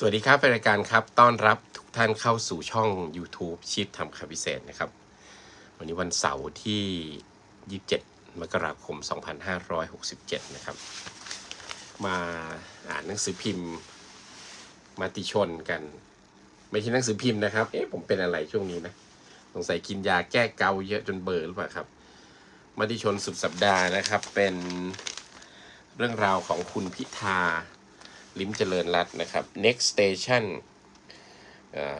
สวัสดีครับรายการครับ ต้อนรับทุกท่านเข้าสู่ช่อง YouTube ชีพทำคำพิเศษนะครับ วันนี้วันเสาร์ที่ 27 มกราคม 2567 นะครับ มาอ่านหนังสือพิมพ์มาติชนกัน ไม่ใช่หนังสือพิมพ์นะครับ เอ๊ะผมเป็นอะไรช่วงนี้นะ สงสัยกินยาแก้เกาเยอะจนเบลอหรือเปล่าครับ มาติชนสุดสัปดาห์นะครับเป็นเรื่องราวของคุณพิธา ลิมเจริญรัตนะครับ next station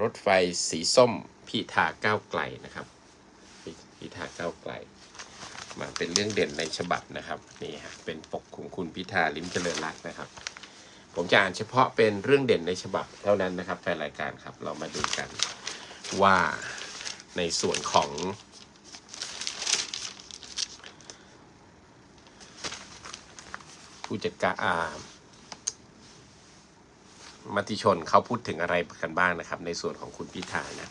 รถไฟสีส้มพิธาก้าวไกลนะครับพิพิธาก้าวไกล มาเป็นเรื่องเด่นในฉบับนะครับนี่ฮะเป็นปกของคุณพิธาลิมเจริญรัตนะครับ ผมจะอ่านเฉพาะเป็นเรื่องเด่นในฉบับเท่านั้นนะครับแฟนรายการครับเรามาดูกันว่าในส่วนของผู้จัดการอา มติชนเขาพูดถึงอะไรกันบ้างนะครับ ในส่วนของคุณพิธานะ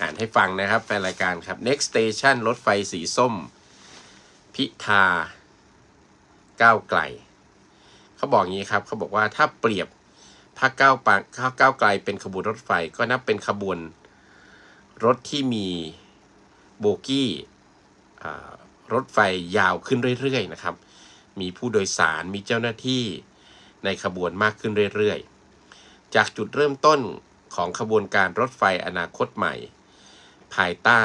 อ่านให้ฟังนะครับแฟนรายการครับ next station รถไฟสีส้ม พิธาก้าวไกลเขาบอกงี้ครับเขาบอกว่าถ้าเปรียบพรรคก้าวปพรรคก้าวไกลเป็นขบวนรถไฟก็นับเป็นขบวนรถที่มีโบกี้รถไฟยาวขึ้นเรื่อยๆนะครับ มีผู้โดยสารมีเจ้าหน้าที่ในขบวนมากขึ้นเรื่อยๆ จากจุดเริ่มต้นของขบวนการรถไฟอนาคตใหม่ ภายใต้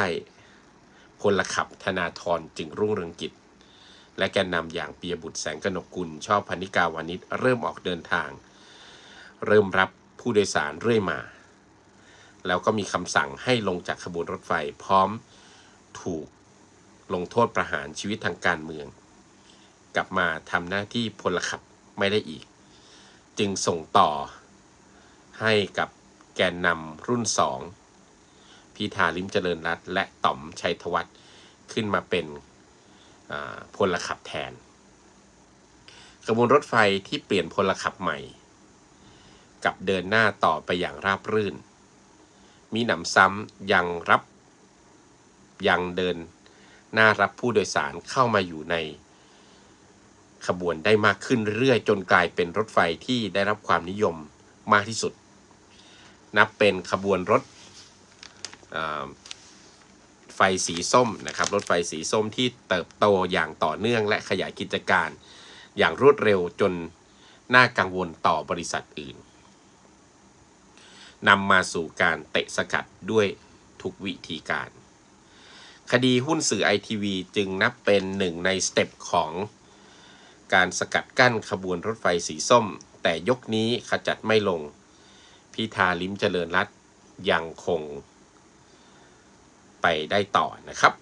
พลขับธนาธรจึงรุ่งเรืองกิจ และแกนนำอย่างปียบุตรแสงกนกุลชอบพนิกาวานิชเริ่มออกเดินทาง เริ่มรับผู้โดยสารเรื่อยมา แล้วก็มีคำสั่งให้ลงจากขบวนรถไฟพร้อมถูกลงโทษประหารชีวิตทางการเมือง กลับมาทำหน้าที่พลขับไม่ได้อีก จึงส่งต่อ ให้กับแกนนำรุ่นสองพิธาลิมเจริญรัตและต่อมชัยธวัฒน์ขึ้นมาเป็นพลขับแทนขบวนรถไฟที่เปลี่ยนพลขับใหม่ กับเดินหน้าต่อไปอย่างราบรื่น มีหนำซ้ำยังรับยังเดินหน้ารับผู้โดยสารเข้ามาอยู่ในขบวนได้มากขึ้นเรื่อยจนกลายเป็นรถไฟที่ได้รับความนิยมมากที่สุด นับเป็นขบวนรถไฟสีส้มนะครับ รถไฟสีส้มที่เติบโตอย่างต่อเนื่องและขยายกิจการ อย่างรวดเร็วจนน่ากังวลต่อบริษัทอื่นนำมาสู่การเตะสกัดด้วยทุกวิธีการ คดีหุ้นสื่อไอทีวีจึงนับเป็นหนึ่งในสเต็ปของการสกัดกั้นขบวนรถไฟสีส้ม แต่ยกนี้ขจัดไม่ลง พิธาลิมเจริญรัตยังคงไปได้ต่อนะครับ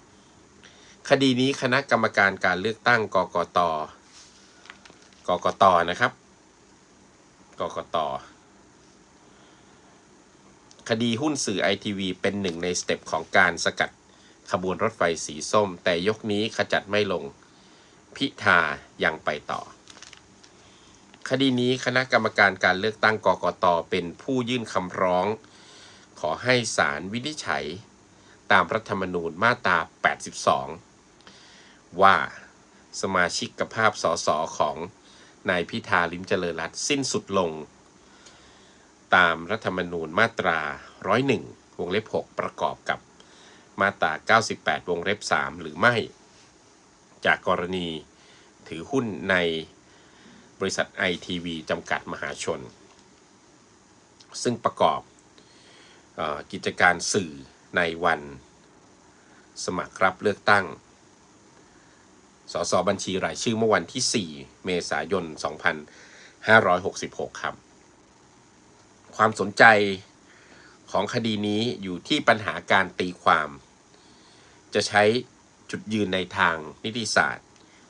คดีนี้คณะกรรมการการเลือกตั้งกกตกกตนะครับกกตคดีหุ้นสื่อไอทีวีเป็นหนึ่งในสเต็ปของการสกัดขบวนรถไฟสีส้ม แต่ยกนี้ขจัดไม่ลงพิธายังไปต่อ คดีนี้คณะกรรมการการเลือกตั้งกกตเป็นผู้ยื่นคำร้อง ขอให้ศาลวินิจฉัย ตามรัฐธรรมนูญมาตรา 82 ว่าสมาชิกภาพสสของนายพิธาลิมเจริญรัตน์สิ้นสุดลง ตามรัฐธรรมนูญมาตรา 101 วงเล็บ 6 ประกอบกับมาตรา 98 วงเล็บ 3 หรือไม่ จากกรณีถือหุ้นใน บริษัทไอทีวีจำกัดมหาชน ซึ่งประกอบอกิจการสื่อในวัน สมัครรับเลือกตั้ง สสบัญชีรายชื่อเมื่อวันที่ 4 เมษายน 2566 ครับ ความสนใจของคดีนี้อยู่ที่ปัญหาการตีความ จะใช้จุดยืนในทางนิติศาสตร์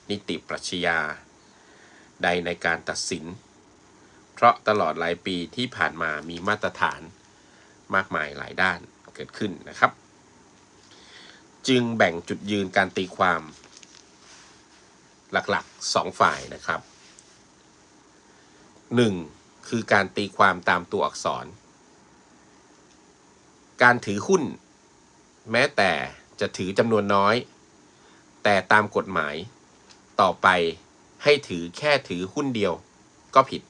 นิติปรัชญา ใดในการตัดสิน เพราะตลอดหลายปีที่ผ่านมามีมาตรฐานมากมายหลายด้านเกิดขึ้นนะครับ จึงแบ่งจุดยืนการตีความ หลักๆสองฝ่ายนะครับหนึ่งคือการตีความตามตัวอักษร การถือหุ้น แม้แต่จะถือจำนวนน้อย แต่ตามกฎหมายต่อไป ให้ถือแค่ถือหุ้นเดียวก็ผิด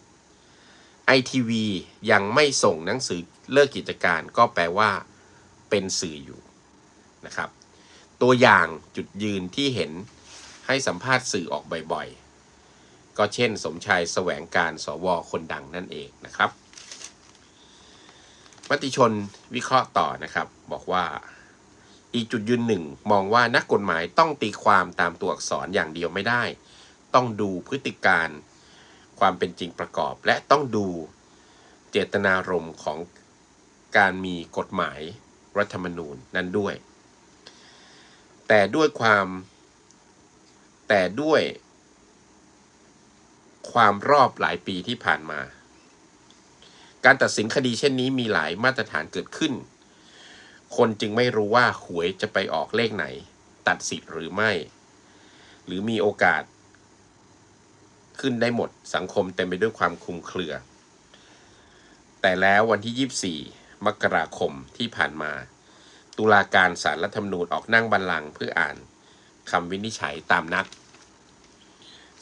ไอ ITV ยังไม่ส่งหนังสือเลิกกิจการก็แปลว่าเป็นสื่ออยู่นะครับ ตัวอย่างจุดยืนที่เห็นให้สัมภาษณ์สื่อออกบ่อยๆ ก็เช่น สมชายแสวงการสวคนดังนั่นเองนะครับมติชนวิเคราะห์ต่อนะครับ บอกว่าอีกจุดยืนหนึ่งมองว่านักกฎหมายต้องตีความตามตัวอักษรอย่างเดียวไม่ได้ ต้องดูพฤติการความเป็นจริงประกอบ และต้องดูเจตนารมณ์ของการมีกฎหมายรัฐธรรมนูญนั้นด้วย แต่ด้วยความแต่ด้วยความรอบหลายปีที่ผ่านมา การตัดสินคดีเช่นนี้มีหลายมาตรฐานเกิดขึ้น คนจึงไม่รู้ว่าหวยจะไปออกเลขไหน ตัดสิทธิ์หรือไม่ หรือมีโอกาส ขึ้นได้หมดสังคมเต็มไปด้วยความคลุมเครือ แต่แล้ววันที่ 24 มกราคมที่ผ่านมา ตุลาการศาลรัฐธรรมนูญออกนั่งบัลลังก์เพื่ออ่านคำวินิจฉัยตามนัด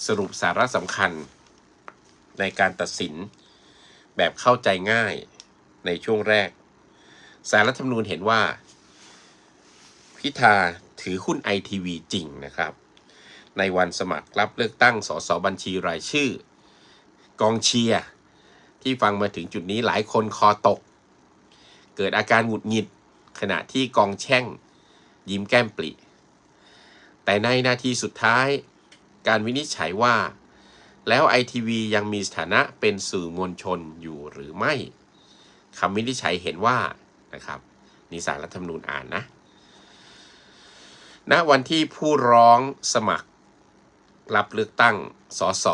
สรุปสาระสำคัญ ในการตัดสินแบบเข้าใจง่ายในช่วงแรก สารรัฐธรรมนูญเห็นว่า พิธาถือหุ้นไอทีวีจริงนะครับ ในวันสมัครรับเลือกตั้งสสบัญชีรายชื่อ กองเชียร์ที่ฟังมาถึงจุดนี้หลายคนคอตก เกิดอาการหงุดหงิดขณะที่กองแช่ง ยิ้มแก้มปริแต่ในนาทีสุดท้าย การวินิจฉัยว่า แล้วไอทีวียังมีสถานะเป็นสื่อมวลชนอยู่หรือไม่คำวินิจฉัยเห็นว่านะครับนิสารรัฐธรรมนูญอ่านนะณวันที่ผู้ร้องสมัคร รับเลือกตั้งสส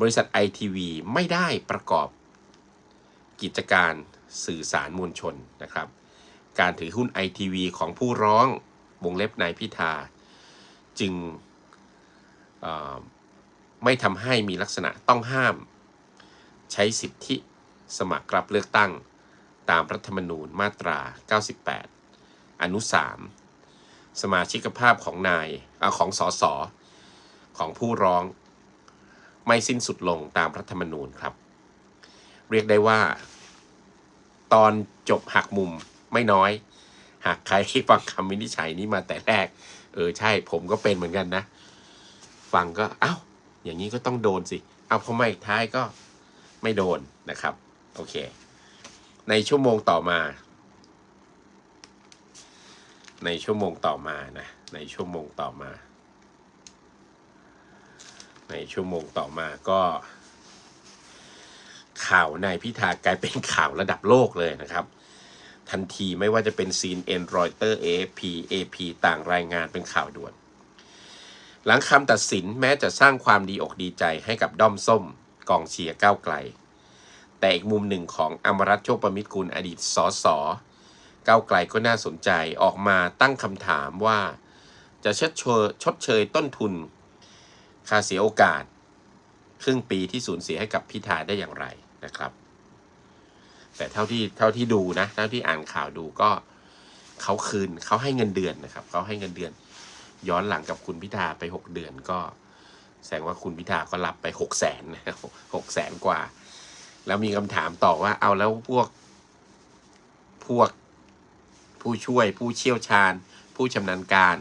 บริษัทไอทีวีไม่ได้ประกอบกิจการสื่อสารมวลชนนะครับ การถือหุ้นไอทีวีของผู้ร้องวงเล็บนายพิธา จึงไม่ทำให้มีลักษณะต้องห้าม ใช้สิทธิสมัครรับเลือกตั้งตามรัฐธรรมนูญมาตรา 98 อนุ 3 สมาชิกภาพของนายอของสส ของผู้ร้อง ไม่สิ้นสุดลงตามรัฐธรรมนูญครับ เรียกได้ว่า ตอนจบหักมุมไม่น้อย หากใครที่ฟังคำวินิจฉัยนี้มาแต่แรก เออใช่ผมก็เป็นเหมือนกันนะ ฟังก็เอ้า อย่างนี้ก็ต้องโดนสิ เอาพอมาอีกท้ายก็ไม่โดนนะครับ โอเค ในชั่วโมงต่อมา ในชั่วโมงต่อมานะ ในชั่วโมงต่อมา ในชั่วโมงต่อมาก็ ข่าวนายพิธากลายเป็นข่าวระดับโลกเลยนะครับ ทันทีไม่ว่าจะเป็นซีนเอ็นรอยเตอร์เอพีเอพีต่างรายงานเป็นข่าวด่วน หลังคำตัดสินแม้จะสร้างความดีอกดีใจให้กับด้อมส้มกองเชียร์ก้าวไกล แต่อีกมุมหนึ่งของอมรัตโชคประมิตรกุลอดีตสสก้าวไกลก็น่าสนใจออกมาตั้งคำถามว่า จะชดเชยชดเชยต้นทุน ค่าเสียโอกาส ครึ่งปีที่สูญเสียให้กับพิธาได้อย่างไรนะครับ แต่เท่าที่เท่าที่ดูนะเท่าที่อ่านข่าวดูก็เขาคืนเขาให้เงินเดือนนะครับเขาให้เงินเดือน ย้อนหลังกับคุณพิธาไปหกเดือนก็แสดงว่าคุณพิธาก็รับไปหกแสนหกแสนกว่า แล้วมีคำถามต่อว่าเอาแล้วพวกพวกผู้ช่วยผู้เชี่ยวชาญ ผู้ชำนาญการ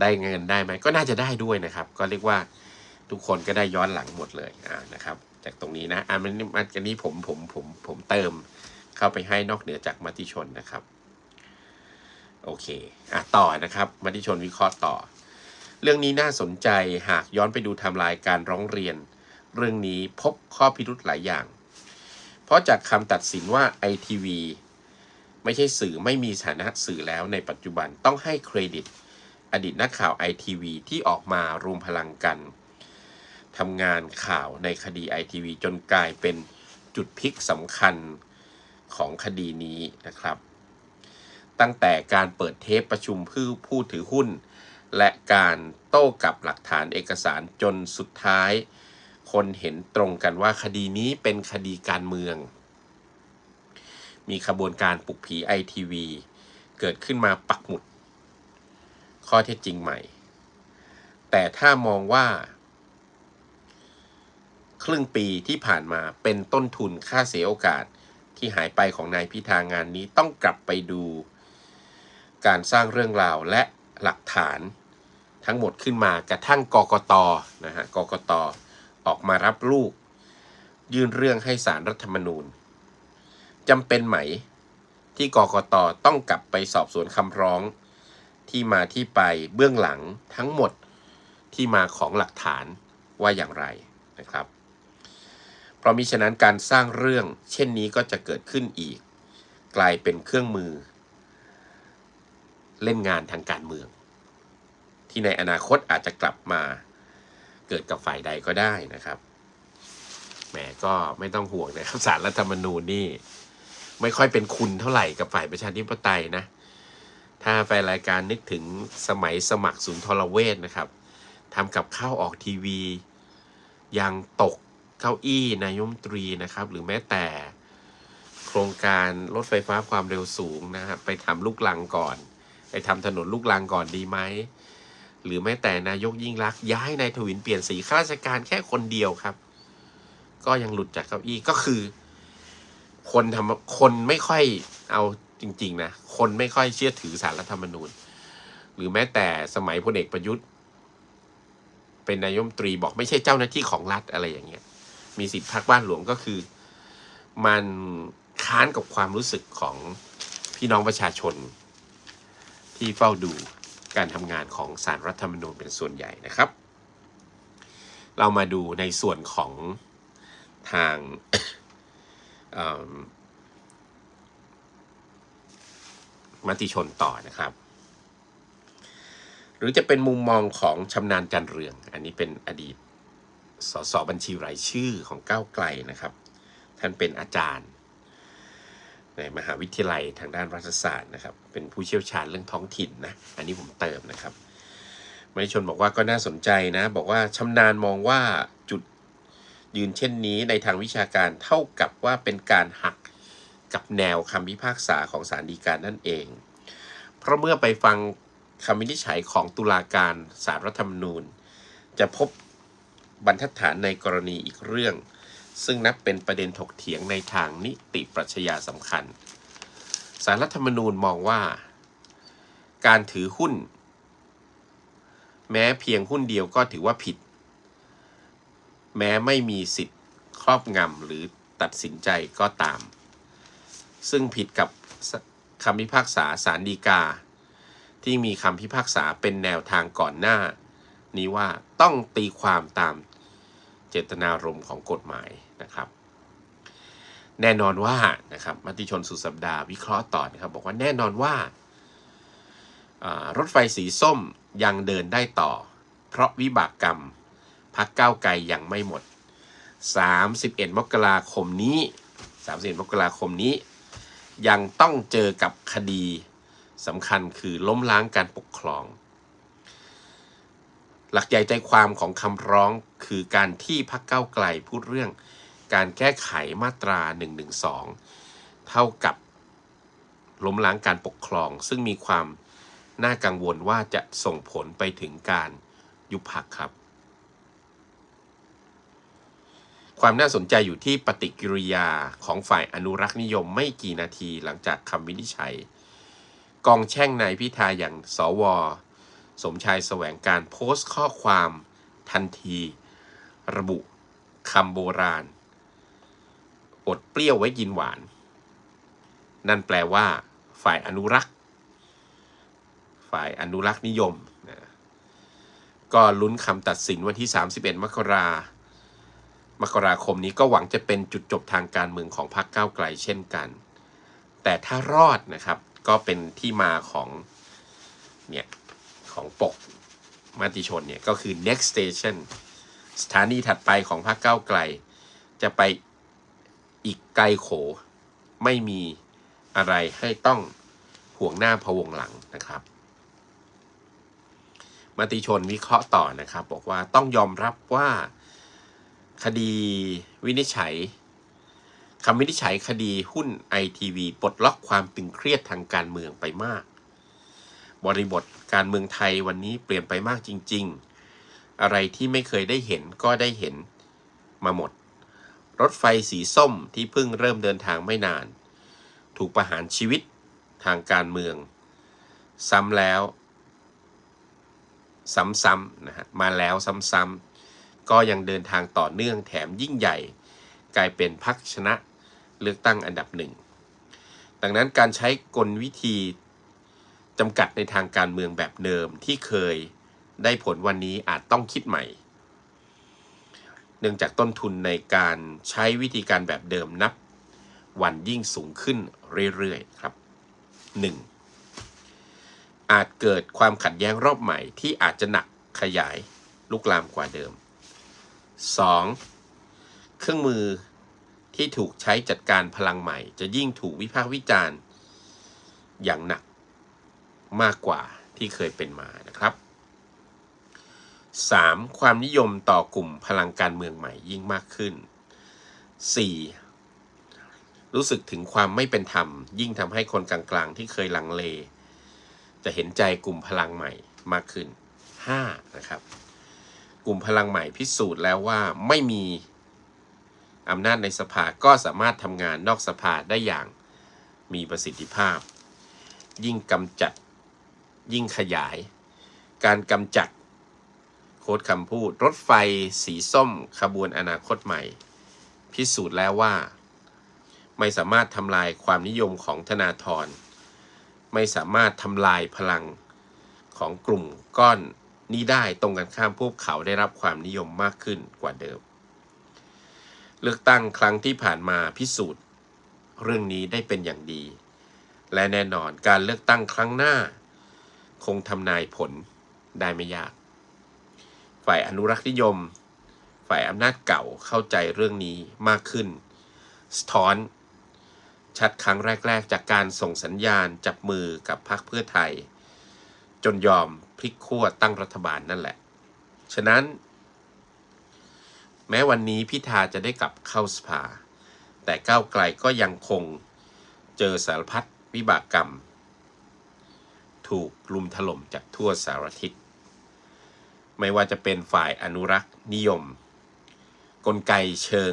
ได้เงินได้ไหมก็น่าจะได้ด้วยนะครับ ก็เรียกว่าทุกคนก็ได้ย้อนหลังหมดเลยอ่านะครับ จากตรงนี้นะอันนี้อันนี้ผมผมผมผมเติมเข้าไปให้นอกเหนือจากมติชนนะครับโอเคอะต่อนะครับมติชนวิเคราะห์ต่อ เรื่องนี้น่าสนใจหากย้อนไปดูไทม์ไลน์การร้องเรียน เรื่องนี้พบข้อพิรุธหลายอย่าง เพราะจากคำตัดสินว่า ITV ไม่ใช่สื่อไม่มีฐานะสื่อแล้วในปัจจุบันต้องให้เครดิต อดีตนักข่าว ITV ที่ออกมารวมพลังกันทำงานข่าวในคดี ITV จนกลายเป็นจุดพลิกสำคัญของคดีนี้นะครับ ตั้งแต่การเปิดเทปประชุมผู้ผู้ถือหุ้น และการโต้กับหลักฐานเอกสารจนสุดท้าย คนเห็นตรงกันว่าคดีนี้เป็นคดีการเมือง มีขบวนการปลุกผีไอทีวีเกิดขึ้นมาปักหมุด ข้อเท็จจริงใหม่ แต่ถ้ามองว่า ครึ่งปีที่ผ่านมาเป็นต้นทุนค่าเสียโอกาสที่หายไปของนายพิธางานนี้ต้องกลับไปดู การสร้างเรื่องราวและหลักฐานทั้งหมดขึ้นมากระทั่งกกตนะฮะกกตออกมารับลูก ยื่นเรื่องให้สารรัฐธรรมนูญจำเป็นไหมที่กกตต้องกลับไปสอบสวนคำร้อง ที่มาที่ไปเบื้องหลังทั้งหมดที่มาของหลักฐานว่าอย่างไรนะครับ เพราะมิฉะนั้นการสร้างเรื่องเช่นนี้ก็จะเกิดขึ้นอีก กลายเป็นเครื่องมือ เล่นงานทางการเมือง ที่ในอนาคตอาจจะกลับมาเกิดกับฝ่ายใดก็ได้นะครับแหมก็ไม่ต้องห่วงนะครับสารรัฐธรรมนูญนี่ ไม่ค่อยเป็นคุณเท่าไหร่กับฝ่ายประชาธิปไตยนะ ถ้าแฟนรายการนึกถึงสมัยสมัครศูนย์ทรเวชนะครับทำกับข้าวออกทีวี ยังตกเก้าอี้นายมตรีนะครับ หรือแม้แต่โครงการรถไฟฟ้าความเร็วสูงนะครับไปทำลูกลังก่อน ไปทำถนนลูกลังก่อนดีไหมหรือแม้แต่นายกยิ่งรักย้ายนายทวินเปลี่ยนสีข้าราชการแค่คนเดียวครับ ก็ยังหลุดจากเก้าอี้ก็คือ คนทำคนไม่ค่อยเอา จริง ๆ นะ คนไม่ค่อยเชื่อถือสารรัฐธรรมนูญ หรือแม้แต่สมัยพลเอกประยุทธ์ เป็นนายมนตรีบอกไม่ใช่เจ้าหน้าที่ของรัฐอะไรอย่างเงี้ย มีสิทธิพักบ้านหลวงก็คือ มันค้านกับความรู้สึกของพี่น้องประชาชน ที่เฝ้าดูการทำงานของสารรัฐธรรมนูญเป็นส่วนใหญ่นะครับ เรามาดูในส่วนของทาง เอิ่ มติชนต่อนะครับ หรือจะเป็นมุมมองของชำนาญจันเรือง อันนี้เป็นอดีตสสบัญชีรายชื่อของก้าวไกลนะครับ ท่านเป็นอาจารย์ ในมหาวิทยาลัยทางด้านรัฐศาสตร์นะครับ เป็นผู้เชี่ยวชาญเรื่องท้องถิ่นนะ อันนี้ผมเติมนะครับมติชนบอกว่าก็น่าสนใจนะ บอกว่าชำนาญมองว่าจุดยืนเช่นนี้ในทางวิชาการเท่ากับว่าเป็นการหัก กับแนวคำพิพากษาของศาลฎีกานั่นเอง เพราะเมื่อไปฟังคำวินิจฉัยของตุลาการศาลรัฐธรรมนูญ จะพบบรรทัดฐานในกรณีอีกเรื่อง ซึ่งนับเป็นประเด็นถกเถียงในทางนิติปรัชญาสำคัญสารรัฐธรรมนูญมองว่า การถือหุ้น แม้เพียงหุ้นเดียวก็ถือว่าผิด แม้ไม่มีสิทธิ์ครอบงำหรือตัดสินใจก็ตาม ซึ่งผิดกับคำพิพากษาสารดีกา ที่มีคำพิพากษาเป็นแนวทางก่อนหน้า นี้ว่าต้องตีความตามเจตนารมณ์ของกฎหมายนะครับ แน่นอนว่านะครับมติชนสุดสัปดาห์วิเคราะห์ต่อนะครับ บอกว่าแน่นอนว่ารถไฟสีส้มยังเดินได้ต่อ เพราะวิบากกรรมพักเก้าวไกลยังไม่หมด 31 มกราคมนี้ 31 มกราคมนี้ ยังต้องเจอกับคดีสำคัญคือล้มล้างการปกครอง หลักใหญ่ใจความของคำร้องคือการที่พักเก้าไกลพูดเรื่องการแก้ไขมาตรา 112 เท่ากับล้มล้างการปกครอง ซึ่งมีความน่ากังวลว่าจะส่งผลไปถึงการยุบพักครับ ความน่าสนใจอยู่ที่ปฏิกิริยาของฝ่ายอนุรักษ์นิยมไม่กี่นาทีหลังจากคำวินิจฉัย กองแช่งนายพิธาอย่างสว สมชายแสวงการโพสต์ข้อความทันที ระบุคำโบราณ อดเปรี้ยวไว้กินหวาน นั่นแปลว่า ฝ่ายอนุรักษ์ ฝ่ายอนุรักษ์นิยมนะก็ลุ้นคำตัดสินวันที่ 31 มกราม มกราคมนี้ก็หวังจะเป็นจุดจบทางการเมืองของพรรคก้าวไกลเช่นกัน แต่ถ้ารอดนะครับก็เป็นที่มาของเนี่ยของปกมติชนเนี่ยก็คือ next station สถานีถัดไปของพรรคก้าวไกล จะไปอีกไกลโข ไม่มีอะไรให้ต้องห่วงหน้าพะวงหลังนะครับมติชนวิเคราะห์ต่อนะครับ บอกว่าต้องยอมรับว่า คดีวินิจฉัยคำวินิจฉัยคดีหุ้นไอทีวีปลดล็อกความตึงเครียดทางการเมืองไปมาก บริบทการเมืองไทยวันนี้เปลี่ยนไปมากจริง ๆ อะไรที่ไม่เคยได้เห็นก็ได้เห็นมาหมด รถไฟสีส้มที่เพิ่งเริ่มเดินทางไม่นาน ถูกประหารชีวิตทางการเมือง ซ้ำแล้ว ซ้ำๆนะฮะมาแล้วซ้ำๆ ก็ยังเดินทางต่อเนื่องแถมยิ่งใหญ่ กลายเป็นพรรคชนะเลือกตั้งอันดับหนึ่ง ดังนั้นการใช้กลวิธีจำกัดในทางการเมืองแบบเดิมที่เคยได้ผลวันนี้อาจต้องคิดใหม่ เนื่องจากต้นทุนในการใช้วิธีการแบบเดิมนับ วันยิ่งสูงขึ้นเรื่อยๆครับ 1. อาจเกิดความขัดแย้งรอบใหม่ที่อาจจะหนักขยายลุกลามกว่าเดิม 2. เครื่องมือที่ถูกใช้จัดการพลังใหม่ จะยิ่งถูกวิพากษ์วิจารณ์อย่างหนักมากกว่าที่เคยเป็นมานะครับ 3. ความนิยมต่อกลุ่มพลังการเมืองใหม่ยิ่งมากขึ้น 4. รู้สึกถึงความไม่เป็นธรรม ยิ่งทำให้คนกลางๆ ที่เคยลังเล จะเห็นใจกลุ่มพลังใหม่มากขึ้น 5. นะครับ กลุ่มพลังใหม่พิสูจน์แล้วว่าไม่มีอำนาจในสภาก็สามารถทำงานนอกสภาได้อย่างมีประสิทธิภาพ ยิ่งกำจัดยิ่งขยาย การกำจัดโค้ดคำพูด รถไฟสีส้มขบวนอนาคตใหม่ พิสูจน์แล้วว่า ไม่สามารถทำลายความนิยมของธนาธรไม่สามารถทำลายพลังของกลุ่มก้อน นี้ได้ตรงกันข้ามพวกเขาได้รับความนิยมมากขึ้นกว่าเดิม เลือกตั้งครั้งที่ผ่านมาพิสูจน์ เรื่องนี้ได้เป็นอย่างดี และแน่นอนการเลือกตั้งครั้งหน้า คงทำนายผลได้ไม่ยาก ฝ่ายอนุรักษ์นิยม ฝ่ายอำนาจเก่าเข้าใจเรื่องนี้มากขึ้น สะท้อน ชัดครั้งแรก ๆ จากการส่งสัญญาณจับมือกับพรรคเพื่อไทย จนยอมพลิกขั้วตั้งรัฐบาลนั่นแหละ ฉะนั้น แม้วันนี้พิธาจะได้กลับเข้าสภา แต่ก้าวไกลก็ยังคงเจอสารพัดวิบากกรรม ถูกลุมถล่มจากทั่วสารทิศ ไม่ว่าจะเป็นฝ่ายอนุรักษ์นิยม กลไกเชิง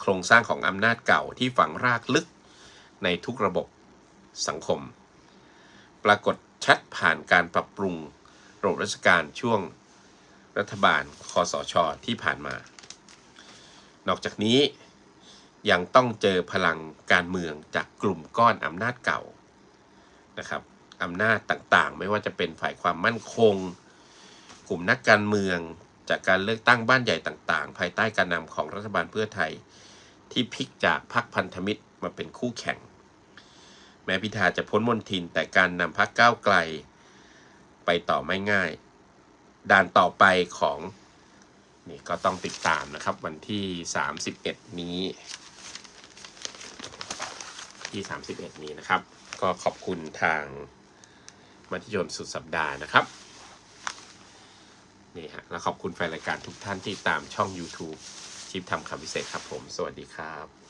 โครงสร้างของอำนาจเก่าที่ฝังรากลึกในทุกระบบสังคม ปรากฏ ชัดผ่านการปรับปรุงระบบราชการช่วงรัฐบาลคอสชที่ผ่านมา นอกจากนี้ยังต้องเจอพลังการเมืองจากกลุ่มก้อนอำนาจเก่านะครับอำนาจต่างๆ ไม่ว่าจะเป็นฝ่ายความมั่นคง กลุ่มนักการเมืองจากการเลือกตั้งบ้านใหญ่ต่างๆ ภายใต้การนำของรัฐบาลเพื่อไทย ที่พลิกจากพรรคพันธมิตรมาเป็นคู่แข่ง แม้พิธาจะพ้นมนทินแต่การนำพรรคก้าวไกล ไปต่อไม่ง่าย ด่านต่อไปของนี่ก็ต้องติดตามนะครับวันที่ 31 นี้ ที่ 31 นี้นะครับ ก็ขอบคุณทางมัธยมสุดสัปดาห์นะครับนี่ฮะแล้วขอบคุณแฟนรายการทุกท่านที่ตามช่อง YouTube ชิปทำคำพิเศษครับผม สวัสดีครับ